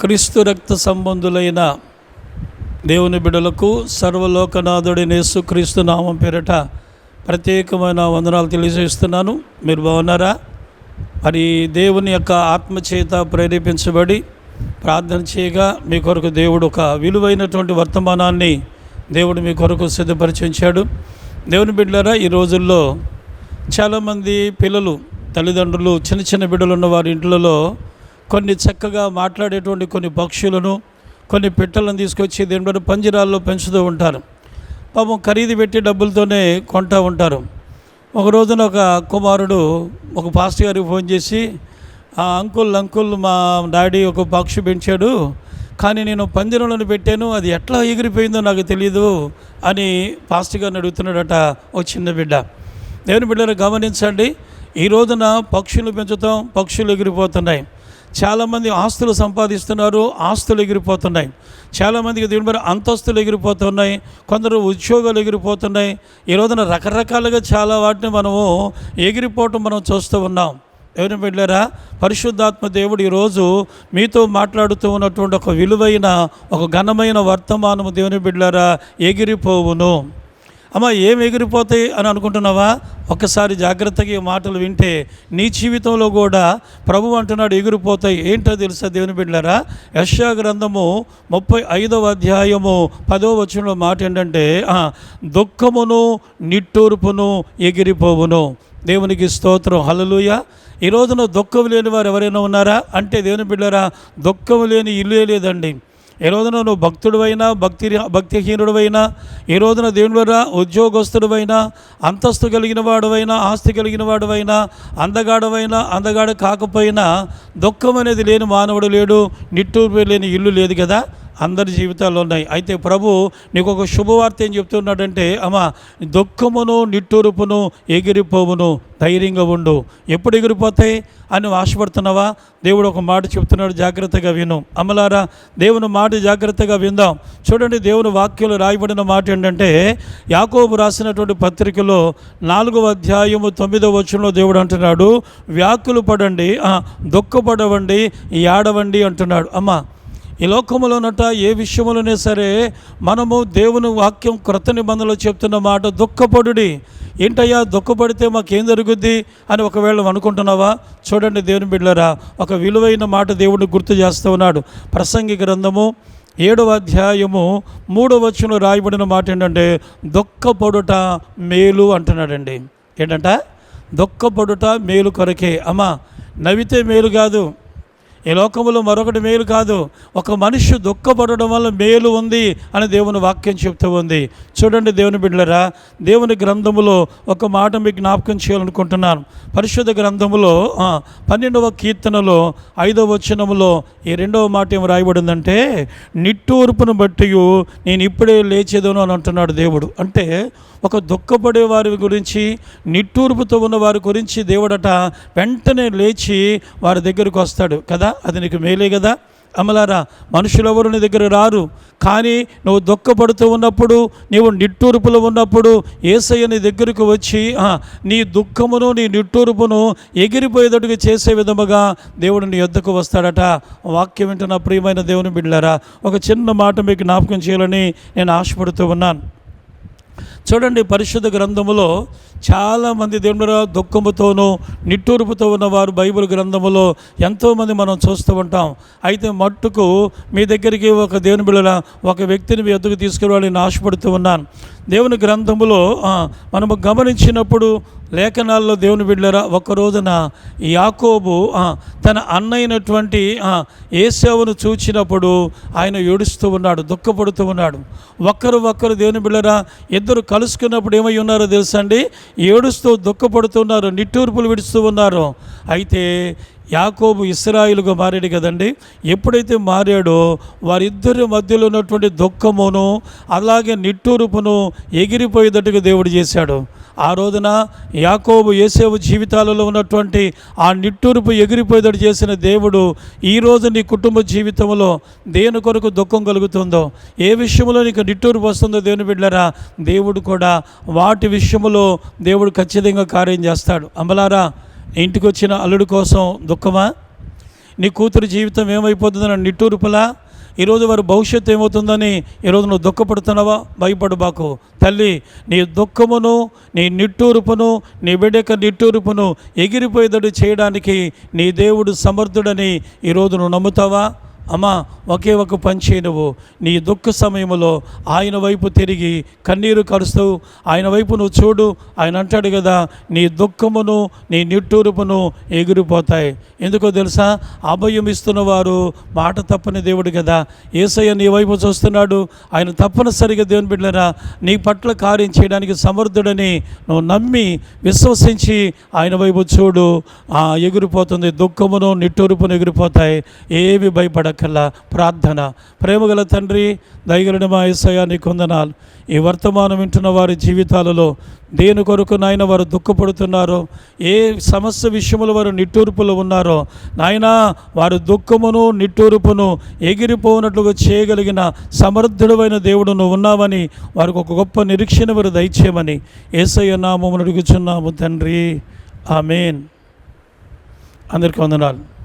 క్రీస్తు రక్త సంబంధులైన దేవుని బిడలకు సర్వలోకనాథుడైన యేసుక్రీస్తు నామం పేరట ప్రత్యేకమైన వందనాలు తెలియజేస్తున్నాను. మీరు బాగున్నారా? మరి దేవుని యొక్క ఆత్మచేత ప్రేరేపించబడి ప్రార్థన చేయగా మీ కొరకు దేవుడు ఒక విలువైనటువంటి వర్తమానాన్ని దేవుడు మీ కొరకు సిద్ధపరిచి ఉంచాడు దేవుని బిడ్డలారా ఈ రోజుల్లో చాలామంది పిల్లలు తల్లిదండ్రులు చిన్న చిన్న బిడ్డలు ఉన్న వారి ఇంట్లలో కొన్ని చక్కగా మాట్లాడేటువంటి కొన్ని పక్షులను కొన్ని పిట్టలను తీసుకొచ్చి దేని పంజరాల్లో పెంచుతూ ఉంటారు. పాపం ఖరీదు పెట్టి డబ్బులతోనే కొంటూ ఉంటారు. ఒక రోజున ఒక కుమారుడు ఒక పాస్టర్ గారికి ఫోన్ చేసి ఆ అంకుల్ అంకుల్ మా డాడీ ఒక పక్షి పెంచాడు కానీ నేను పంజరంలో పెట్టాను అది ఎట్లా ఎగిరిపోయిందో నాకు తెలియదు అని పాస్టర్ గారిని అడుగుతున్నాడట ఒక చిన్న బిడ్డ. దేవుని బిడ్డను గమనించండి ఈ రోజున పక్షులు పెంచుతాం పక్షులు ఎగిరిపోతున్నాయి. చాలామంది ఆస్తులు సంపాదిస్తున్నారు ఆస్తులు ఎగిరిపోతున్నాయి. చాలామందికి దీని మీద అంతస్తులు ఎగిరిపోతున్నాయి కొందరు ఉద్యోగాలు ఎగిరిపోతున్నాయి. ఈ రోజున రకరకాలుగా చాలా వాటిని మనము ఎగిరిపోవటం మనం చూస్తూ ఉన్నాం. ఎవరిని వెళ్ళారా పరిశుద్ధాత్మ దేవుడు ఈరోజు మీతో మాట్లాడుతూ ఉన్నటువంటి ఒక విలువైన ఒక ఘనమైన వర్తమానము దేవుని బిడ్డారా ఎగిరిపోవును. అమ్మ ఏం ఎగిరిపోతాయి అని అనుకుంటున్నావా? ఒక్కసారి జాగ్రత్తగా ఈ మాటలు వింటే నీ జీవితంలో కూడా ప్రభు అంటున్నాడు ఎగిరిపోతాయి. ఏంటో తెలుసా దేవుని బిడ్డారా యశా గ్రంథము ముప్పై ఐదవ అధ్యాయము పదో వచనంలో మాట ఏంటంటే దుఃఖమును నిట్టూర్పును ఎగిరిపోవును. దేవునికి స్తోత్రం. హలలుయ ఈ రోజున దుఃఖం లేని వారు ఎవరైనా ఉన్నారా? అంటే దేవుని బిడ్డారా దుఃఖం లేని ఇల్లే లేదండి. ఏ రోజున నువ్వు భక్తుడివైనా భక్తి భక్తిహీనుడివైనా ఏ రోజున దేవుని ఉద్యోగస్తుడివైనా అంతస్తు కలిగిన వాడువైనా ఆస్తి కలిగిన వాడువైనా అందగాడవైనా అందగాడు కాకపోయినా దుఃఖం అనేది లేని మానవుడు లేడు నిట్టూర్పు లేని ఇల్లు లేదు కదా. అందరి జీవితాల్లో ఉన్నాయి. అయితే ప్రభు నీకు ఒక శుభవార్త ఏం చెప్తున్నాడంటే అమ్మా దుఃఖమును నిట్టూరుపును ఎగిరిపోవును ధైర్యంగా ఉండు. ఎప్పుడు ఎగిరిపోతాయి? అని ఆశపడుతున్నావా? దేవుడు ఒక మాట చెప్తున్నాడు జాగ్రత్తగా విను. అమలారా దేవుని మాట జాగ్రత్తగా విందాం. చూడండి దేవుని వాక్యంలో రాయబడిన మాట ఏంటంటే యాకోబు రాసినటువంటి పత్రికలో నాలుగవ అధ్యాయము తొమ్మిదవ వచనంలో దేవుడు అంటున్నాడు వ్యాకులు పడండి దుఃఖపడవండి ఏడవండి అంటున్నాడు. అమ్మా ఈ లోకములోనట ఏ విషయంలోనే సరే మనము దేవుని వాక్యం క్రొత్త నిబంధనలో చెప్తున్న మాట దుఃఖపడుడి. ఏంటయ్యా దుఃఖపడితే మాకేం జరుగుద్ది అని ఒకవేళ అనుకుంటున్నావా? చూడండి దేవుని బిడ్డరా ఒక విలువైన మాట దేవుడిని గుర్తు చేస్తూ ఉన్నాడు. ప్రసంగి గ్రంథము ఏడవ అధ్యాయము మూడవ వచనంలో రాయబడిన మాట ఏంటంటే దుఃఖపడుట మేలు అంటున్నాడండి. ఏంటంట? దుఃఖపడుట మేలు కొరకే. అమ్మా నవ్వితే మేలు కాదు. ఈ లోకములో మరొకటి మేలు కాదు. ఒక మనిషి దుఃఖపడడం వల్ల మేలు ఉంది అని దేవుని వాక్యం చెప్తూ ఉంది. చూడండి దేవుని బిడ్డలరా దేవుని గ్రంథములో ఒక మాట మీకు జ్ఞాపకం చేయాలనుకుంటున్నాను. పరిశుద్ధ గ్రంథములో పన్నెండవ కీర్తనలో ఐదవ వచనములో ఈ రెండవ మాట ఏమి రాయబడిందంటే నిట్టూర్పును బట్టి నేను ఇప్పుడే లేచేదను అని అంటున్నాడు దేవుడు. అంటే ఒక దుఃఖపడే వారి గురించి నిట్టూర్పుతో ఉన్న వారి గురించి దేవుడట వెంటనే లేచి వారి దగ్గరకు వస్తాడు. కదా? అది నీకు మేలే కదా? అమలారా మనుషులు ఎవరు నీ దగ్గర రారు? కానీ నువ్వు దుఃఖపడుతూ ఉన్నప్పుడు నీవు నిట్టూర్పులో ఉన్నప్పుడు ఏసయ్య నీ దగ్గరకు వచ్చి నీ దుఃఖమును నీ నిట్టూర్పును ఎగిరిపోయేటట్టుగా చేసే విధముగా దేవుడు నీ యొద్దకు వస్తాడట. వాక్యం వింటున్న ప్రియమైన దేవుని బిడ్డారా ఒక చిన్న మాట మీకు జ్ఞాపకం చేయాలని నేను ఆశపడుతూ ఉన్నాను. చూడండి పరిశుద్ధ గ్రంథములో చాలామంది దేవుడు దుఃఖముతోనూ నిట్టూర్పుతో ఉన్నవారు బైబిల్ గ్రంథములో ఎంతోమంది మనం చూస్తూ ఉంటాం. అయితే మట్టుకు మీ దగ్గరికి ఒక దేవుని బిళ్ళ ఒక వ్యక్తిని మీ ఎదుగు తీసుకురావాలని నాశపడుతూ ఆశపడుతూ ఉన్నాను. దేవుని గ్రంథములో మనము గమనించినప్పుడు లేఖనాల్లో దేవుని బిడ్డరా ఒక రోజున యాకోబు తన అన్నైనటువంటి ఆ, చూచినప్పుడు ఆయన ఏడుస్తూ ఉన్నాడు దుఃఖపడుతూ ఉన్నాడు. ఒక్కరు ఒక్కరు దేవుని బిడ్డరా ఇద్దరు కలుసుకున్నప్పుడు ఏమై ఉన్నారో తెలుసండి ఏడుస్తూ దుఃఖపడుతున్నారు నిట్టూర్పులు విడుస్తూ ఉన్నారు. అయితే యాకోబు ఇస్రాయిల్గా మారాడు కదండి. ఎప్పుడైతే మారాడో వారిద్దరి మధ్యలో ఉన్నటువంటి దుఃఖమును అలాగే నిట్టూరుపును ఎగిరిపోయేటట్టుగా దేవుడు చేశాడు. ఆ రోజున యాకోబు ఏసేవు జీవితాలలో ఉన్నటువంటి ఆ నిట్టూరుపు ఎగిరిపోయేటట్టు చేసిన దేవుడు ఈరోజు నీ కుటుంబ జీవితంలో దేని కొరకు దుఃఖం కలుగుతుందో ఏ విషయంలో నీకు నిట్టూరుపు వస్తుందో దేవుని బిడ్డరా దేవుడు కూడా వాటి విషయంలో దేవుడు ఖచ్చితంగా కార్యం చేస్తాడు. అమలారా ఇంటికి వచ్చిన అల్లుడి కోసం దుఃఖమా? నీ కూతురు జీవితం ఏమైపోతుందని నిట్టూర్పులా ఈరోజు వారి భవిష్యత్తు ఏమవుతుందని ఈరోజు నువ్వు దుఃఖపడుతున్నావా? భయపడు బాకు. తల్లి నీ దుఃఖమును నీ నిట్టూరుపును నీ బిడ్డక నిట్టూరుపును ఎగిరిపోయేదడు చేయడానికి నీ దేవుడు సమర్థుడని ఈరోజు నువ్వు నమ్ముతావా? అమ్మా ఒకే ఒక పని చేయనువు నీ దుఃఖ సమయంలో ఆయన వైపు తిరిగి కన్నీరు కరుస్తూ ఆయన వైపు నువ్వు చూడు ఆయన అంటాడు కదా నీ దుఃఖమును నీ నిట్టూరుపును ఎగిరిపోతాయి. ఎందుకో తెలుసా? అభయం ఇస్తున్న వారు మాట తప్పని దేవుడు కదా. ఏసయ్య నీ వైపు చూస్తున్నాడు ఆయన తప్పనిసరిగా దేవుని బిడ్డరా నీ పట్ల కార్యం చేయడానికి సమర్థుడని నువ్వు నమ్మి విశ్వసించి ఆయన వైపు చూడు ఎగిరిపోతుంది దుఃఖమును నిట్టూరుపును ఎగిరిపోతాయి. ఏమి భయపడక్కల్లా ప్రార్థన. ప్రేమగల తండ్రి దయగలిన మా ఏసయ్య కొందనాలు. ఈ వర్తమానం వింటున్న వారి జీవితాలలో దేని కొరకు నాయన వారు దుఃఖపడుతున్నారో ఏ సమస్య విషయంలో వారు నిట్టూర్పులో ఉన్నారో నాయనా వారు దుఃఖమును నిట్టూర్పును ఎగిరిపోనట్లుగా చేయగలిగిన సమర్థుడమైన దేవుడు నువ్వు ఉన్నావని వారికి ఒక గొప్ప నిరీక్షణ వారు దయచేయమని ఏసయ్య నామమును అడుగుచున్నాము తండ్రి. ఆమెన్. అందరికీ వందనాలు.